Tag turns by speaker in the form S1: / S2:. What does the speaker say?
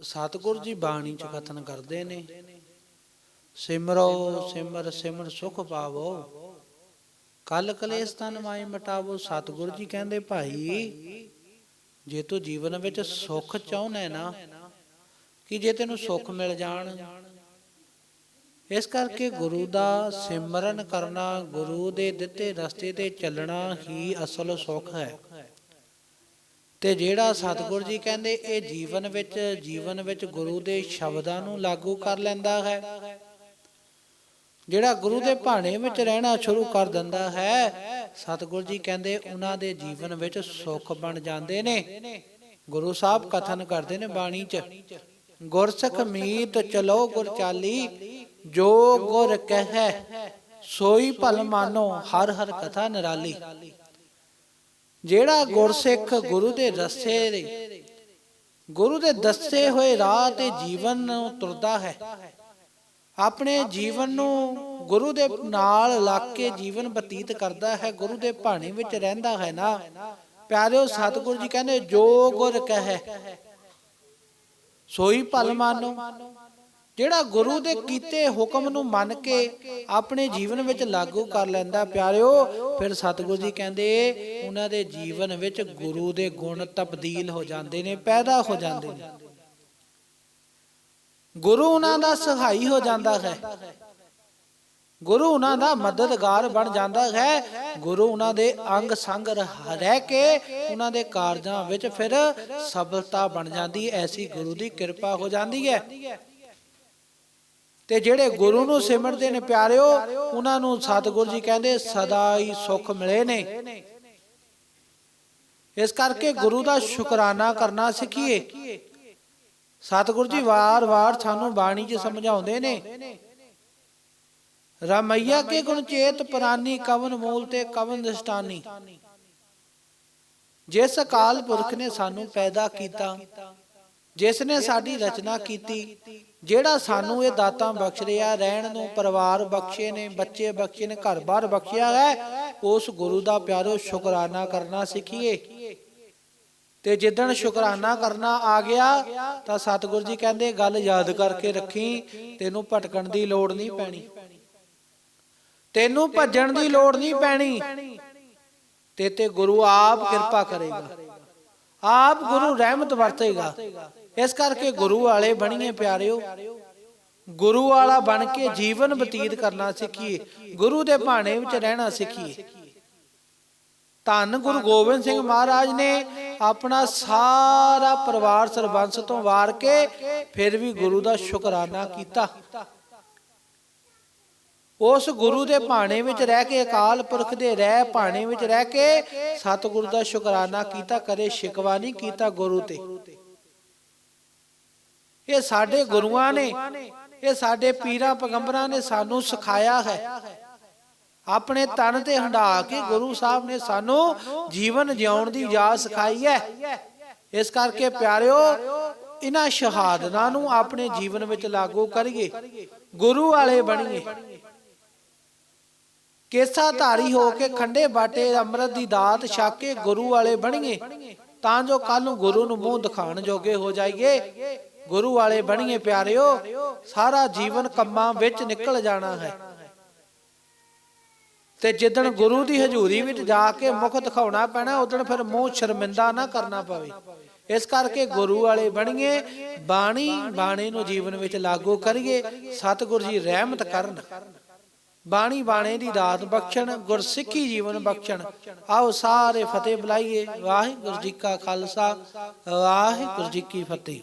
S1: ਸਤਿਗੁਰ ਜੀ ਬਾਣੀ ਚ ਕਥਨ ਕਰਦੇ ਨੇ। ਸਿਮਰੋ, ਸਿਮਰ ਸਿਮਰ ਸੁਖ ਪਾਵੋ। ਕਲ ਕਲੇਸ਼ ਤਨ ਮਾਈ ਮਟਾਵੋ। ਸਤਿਗੁਰ ਜੀ ਕਹਿੰਦੇ, ਭਾਈ, ਜੇ ਤੂੰ ਜੀਵਨ ਵਿੱਚ ਸੁੱਖ ਚਾਹੁੰਦਾ ਨਾ, ਕਿ ਜੇ ਤੈਨੂੰ ਸੁੱਖ ਮਿਲ ਜਾਣ। ਇਸ ਕਰਕੇ ਗੁਰੂ ਦਾ ਸਿਮਰਨ ਕਰਨਾ, ਗੁਰੂ ਦੇ ਦਿੱਤੇ ਰਸਤੇ ਤੇ ਚੱਲਣਾ ਹੀ ਅਸਲ ਸੁੱਖ ਹੈ। ਤੇ ਜਿਹੜਾ ਸਤਿਗੁਰ ਜੀ ਕਹਿੰਦੇ, ਇਹ ਜੀਵਨ ਵਿੱਚ ਜੀਵਨ ਵਿੱਚ ਗੁਰੂ ਦੇ ਸ਼ਬਦਾਂ ਨੂੰ ਲਾਗੂ ਕਰ ਲੈਂਦਾ ਹੈ। ਜਿਹੜਾ ਗੁਰੂ ਦੇ ਭਾਣੇ ਵਿੱਚ ਰਹਿਣਾ ਸ਼ੁਰੂ ਕਰ ਦਿੰਦਾ ਹੈ, ਸਤਿਗੁਰ ਜੀ ਕਹਿੰਦੇ, ਉਹਨਾਂ ਦੇ ਜੀਵਨ ਵਿੱਚ ਸੁੱਖ ਬਣ ਜਾਂਦੇ ਨੇ। ਗੁਰੂ ਸਾਹਿਬ ਕਥਨ ਕਰਦੇ ਨੇ ਬਾਣੀ 'ਚ, ਗੁਰਸਖ ਮੀਤ ਚਲੋ ਗੁਰ ਚਾਲੀ, ਜੋ ਗੁਰ ਕਹੈ, ਸੋਈ ਭਲ ਮਾਨੋ, ਹਰ ਹਰ ਕਥਾ ਨਿਰਾਲੀ। ਜਿਹੜਾ ਗੁਰਸਿੱਖ ਗੁਰੂ ਦੇ ਰਸਤੇ ਦੇ, ਗੁਰੂ ਦੇ ਦੱਸੇ ਹੋਏ ਰਾਹ ਤੇ ਜੀਵਨ ਨੂੰ ਤੁਰਦਾ ਹੈ। ਆਪਣੇ ਜੀਵਨ ਨੂੰ ਗੁਰੂ ਦੇ ਨਾਲ ਲੱਗ ਕੇ ਜੀਵਨ ਬਤੀਤ ਕਰਦਾ ਹੈ, ਗੁਰੂ ਦੇ ਭਾਣੇ ਵਿੱਚ ਰਹਿੰਦਾ ਹੈ ਨਾ। ਪਿਆਰਿਓ, ਸਤਿਗੁਰੂ ਜੀ ਕਹਿੰਦੇ, ਜੋ ਗੁਰ ਕਹੈ, ਸੋਈ ਭਲ ਮਾਨੋ। ਜਿਹੜਾ ਗੁਰੂ ਦੇ ਕੀਤੇ ਹੁਕਮ ਨੂੰ ਮੰਨ ਕੇ ਆਪਣੇ ਜੀਵਨ ਵਿੱਚ ਲਾਗੂ ਕਰ ਲੈਂਦਾ, ਪਿਆਰਿਓ, ਫਿਰ ਸਤਿਗੁਰੂ ਜੀ ਕਹਿੰਦੇ, ਉਹਨਾਂ ਦੇ ਜੀਵਨ ਵਿੱਚ ਗੁਰੂ ਦੇ ਗੁਣ ਤਬਦੀਲ ਹੋ ਜਾਂਦੇ ਨੇ, ਪੈਦਾ ਹੋ ਜਾਂਦੇ ਨੇ। ਗੁਰੂ ਉਹਨਾਂ ਦਾ ਸਹਾਈ ਹੋ ਜਾਂਦਾ ਹੈ। ਗੁਰੂ ਉਹਨਾਂ ਦਾ ਮਦਦਗਾਰ ਬਣ ਜਾਂਦਾ ਹੈ। ਗੁਰੂ ਉਹਨਾਂ ਦੇ ਅੰਗ ਸੰਗ ਰਹਿ ਕੇ ਉਹਨਾਂ ਦੇ ਕਾਰਜਾਂ ਵਿੱਚ ਫਿਰ ਸਫਲਤਾ ਬਣ ਜਾਂਦੀ, ਐਸੀ ਗੁਰੂ ਦੀ ਕਿਰਪਾ ਹੋ ਜਾਂਦੀ ਹੈ। ਤੇ ਜਿਹੜੇ ਗੁਰੂ ਨੂੰ ਸਿਮਰਦੇ ਨੇ ਪਿਆਰਿਓ, ਉਹਨਾਂ ਨੂੰ ਸਤਿਗੁਰੂ ਜੀ ਕਹਿੰਦੇ, ਸਦਾ ਹੀ ਸੁੱਖ ਮਿਲੇ ਨੇ। ਇਸ ਕਰਕੇ ਗੁਰੂ ਦਾ ਸ਼ੁਕਰਾਨਾ ਕਰਨਾ ਸਿੱਖੀਏ। ਸਤਿਗੁਰੂ ਜੀ ਵਾਰ-ਵਾਰ ਸਾਨੂੰ ਬਾਣੀ 'ਚ ਸਮਝਾਉਂਦੇ ਨੇ। ਰਮਈਆ ਕੇ ਗੁਣ ਚੇਤ ਪ੍ਰਾਨੀ, ਕਵਨ ਮੂਲ ਤੇ ਕਵਨ ਦਸਤਾਨੀ ਜਿਸ ਅਕਾਲ ਪੁਰਖ ਨੇ ਸਾਨੂੰ ਪੈਦਾ ਕੀਤਾ ਜਿਸ ਨੇ ਸਾਡੀ ਰਚਨਾ ਕੀਤੀ, ਜਿਹੜਾ ਸਾਨੂੰ ਇਹ ਦਾਤਾਂ ਬਖਸ਼ ਰਿਹਾ, ਰਹਿਣ ਨੂੰ ਪਰਿਵਾਰ ਬਖਸ਼ੇ ਨੇ, ਬੱਚੇ ਬਖਸ਼ੇ ਨੇ ਘਰ-ਬਾਰ ਬਖਸ਼ਿਆ ਹੈ, ਉਸ ਗੁਰੂ ਦਾ ਪਿਆਰੋ ਸ਼ੁਕਰਾਨਾ ਕਰਨਾ ਸਿੱਖੀਏ। ਤੇ ਜਿੱਦਣ ਸ਼ੁਕਰਾਨਾ ਕਰਨਾ ਆ ਗਿਆ, ਤਾਂ ਸਤਿਗੁਰੂ ਜੀ ਕਹਿੰਦੇ, ਗੱਲ ਯਾਦ ਕਰਕੇ ਰੱਖੀ, ਤੈਨੂੰ ਭਟਕਣ ਦੀ ਲੋੜ ਨਹੀਂ ਪੈਣੀ। ਤੈਨੂੰ ਭੱਜਣ ਦੀ ਲੋੜ ਨਹੀਂ ਪੈਣੀ। ਤੇ ਤੇ ਗੁਰੂ ਆਪ ਕਿਰਪਾ ਕਰੇਗਾ। ਆਪ ਗੁਰੂ ਰਹਿਮਤ ਵਰਤੇਗਾ। ਇਸ ਕਰਕੇ ਗੁਰੂ ਵਾਲੇ ਬਣੀਏ ਪਿਆਰਿਓ। ਗੁਰੂ ਵਾਲਾ ਬਣ ਕੇ ਜੀਵਨ ਬਤੀਤ ਕਰਨਾ ਸਿੱਖੀਏ। ਗੁਰੂ ਦੇ ਭਾਣੇ ਵਿੱਚ ਰਹਿਣਾ ਸਿੱਖੀਏ। ਧੰਨ ਗੁਰੂ ਗੋਬਿੰਦ ਸਿੰਘ ਮਹਾਰਾਜ ਨੇ ਆਪਣਾ ਸਾਰਾ ਪਰਿਵਾਰ ਸਰਬੰਸ ਤੋਂ ਵਾਰ ਕੇ ਫਿਰ ਵੀ ਗੁਰੂ ਦਾ ਸ਼ੁਕਰਾਨਾ ਕੀਤਾ। ਉਸ ਗੁਰੂ ਦੇ ਭਾਣੇ ਵਿੱਚ ਰਹਿ ਕੇ, ਅਕਾਲ ਪੁਰਖ ਦੇ ਰਹਿ ਭਾਣੇ ਵਿੱਚ ਰਹਿ ਕੇ ਸਤਿਗੁਰੂ ਦਾ ਸ਼ੁਕਰਾਨਾ ਕੀਤਾ, ਕਦੇ ਸ਼ਿਕਵਾ ਨਹੀਂ ਕੀਤਾ ਗੁਰੂ ਤੇ। ਇਹ ਸਾਡੇ ਗੁਰੂਆਂ ਨੇ, ਇਹ ਸਾਡੇ ਪੀਰਾਂ ਪੈਗੰਬਰਾਂ ਨੇ ਸਾਨੂੰ ਸਿਖਾਇਆ ਹੈ। ਆਪਣੇ ਤਨ ਤੇ ਹੰਡਾ ਕੇ ਗੁਰੂ ਸਾਹਿਬ ਨੇ ਸਾਨੂੰ ਜੀਵਨ ਜਿਉਣ ਦੀ ਜਾਚ ਸਿਖਾਈ ਹੈ। ਇਸ ਕਰਕੇ ਪਿਆਰਿਓ ਇਹਨਾਂ ਸ਼ਹਾਦਤਾਂ ਨੂੰ ਆਪਣੇ ਜੀਵਨ ਵਿੱਚ ਲਾਗੂ ਕਰੀਏ। ਗੁਰੂ ਵਾਲੇ ਬਣੀਏ। ਕੇਸਾ ਧਾਰੀ ਹੋ ਕੇ ਖੰਡੇ ਬਾਟੇ ਅੰਮ੍ਰਿਤ ਦੀ ਦਾਤ ਛਕ ਕੇ ਗੁਰੂ ਵਾਲੇ ਬਣੀਏ, ਤਾਂ ਜੋ ਕੱਲ ਨੂੰ ਗੁਰੂ ਨੂੰ ਮੂੰਹ ਦਿਖਾਣ ਜੋਗੇ ਹੋ ਜਾਈਏ। ਗੁਰੂ ਵਾਲੇ ਬਣੀਏ ਪਿਆਰਿਓ, ਸਾਰਾ ਜੀਵਨ ਕੰਮਾਂ ਵਿੱਚ ਨਿਕਲ ਜਾਣਾ ਹੈ। ਤੇ ਜਿੱਦਣ ਗੁਰੂ ਦੀ ਹਜ਼ੂਰੀ ਵਿੱਚ ਜਾ ਕੇ ਮੁਖ ਦਿਖਾਉਣਾ ਪੈਣਾ, ਉਦੋਂ ਫਿਰ ਮੂੰਹ ਸ਼ਰਮਿੰਦਾ ਨਾ ਕਰਨਾ ਪਵੇ। ਇਸ ਕਰਕੇ ਗੁਰੂ ਵਾਲੇ ਬਣੀਏ, ਬਾਣੀ ਬਾਣੀ ਨੂੰ ਜੀਵਨ ਵਿੱਚ ਲਾਗੂ ਕਰੀਏ, ਸਤਿਗੁਰ ਜੀ ਰਹਿਮਤ ਕਰਨ। ਬਾਣੀ, ਬਾਣੇ ਦੀ ਦਾਤ ਬਖਸ਼ਣ, ਗੁਰਸਿੱਖੀ ਜੀਵਨ ਬਖਸ਼ਣ। ਆਓ ਸਾਰੇ ਫਤਿਹ ਬੁਲਾਈਏ। ਵਾਹਿਗੁਰੂ ਜੀ ਕਾ ਖਾਲਸਾ, ਵਾਹਿਗੁਰੂ ਜੀ ਕੀ ਫਤਿਹ।